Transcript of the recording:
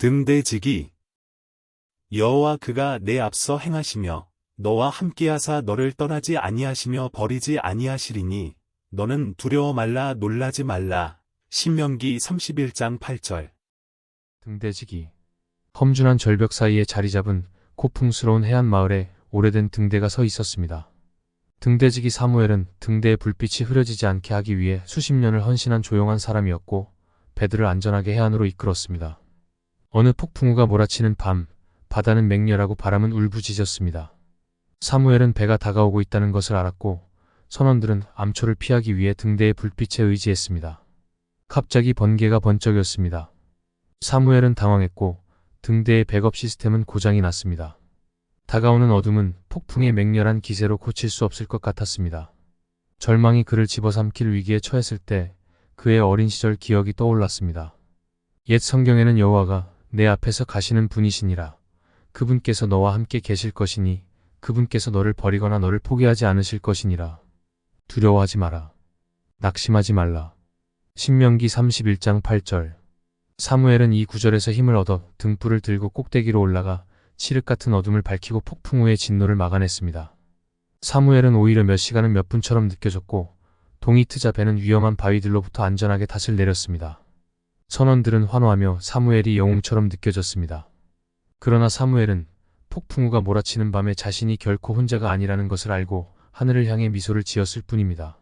등대지기 여호와 그가 내 앞서 행하시며 너와 함께하사 너를 떠나지 아니하시며 버리지 아니하시리니 너는 두려워 말라 놀라지 말라 신명기 31장 8절 등대지기. 험준한 절벽 사이에 자리 잡은 고풍스러운 해안 마을에 오래된 등대가 서 있었습니다. 등대지기 사무엘은 등대의 불빛이 흐려지지 않게 하기 위해 수십 년을 헌신한 조용한 사람이었고 배들을 안전하게 해안으로 이끌었습니다. 어느 폭풍우가 몰아치는 밤, 바다는 맹렬하고 바람은 울부짖었습니다. 사무엘은 배가 다가오고 있다는 것을 알았고 선원들은 암초를 피하기 위해 등대의 불빛에 의지했습니다. 갑자기 번개가 번쩍였습니다. 사무엘은 당황했고 등대의 백업 시스템은 고장이 났습니다. 다가오는 어둠은 폭풍의 맹렬한 기세로 고칠 수 없을 것 같았습니다. 절망이 그를 집어삼킬 위기에 처했을 때 그의 어린 시절 기억이 떠올랐습니다. 옛 성경에는 여호와가 내 앞에서 가시는 분이시니라. 그분께서 너와 함께 계실 것이니 그분께서 너를 버리거나 너를 포기하지 않으실 것이니라. 두려워하지 마라. 낙심하지 말라. 신명기 31장 8절 사무엘은 이 구절에서 힘을 얻어 등불을 들고 꼭대기로 올라가 칠흑 같은 어둠을 밝히고 폭풍 우의 진노를 막아냈습니다. 사무엘은 오히려 몇 시간은 몇 분처럼 느껴졌고 동이 트자 배는 위험한 바위들로부터 안전하게 탓을 내렸습니다. 선원들은 환호하며 사무엘이 영웅처럼 느껴졌습니다. 그러나 사무엘은 폭풍우가 몰아치는 밤에 자신이 결코 혼자가 아니라는 것을 알고 하늘을 향해 미소를 지었을 뿐입니다.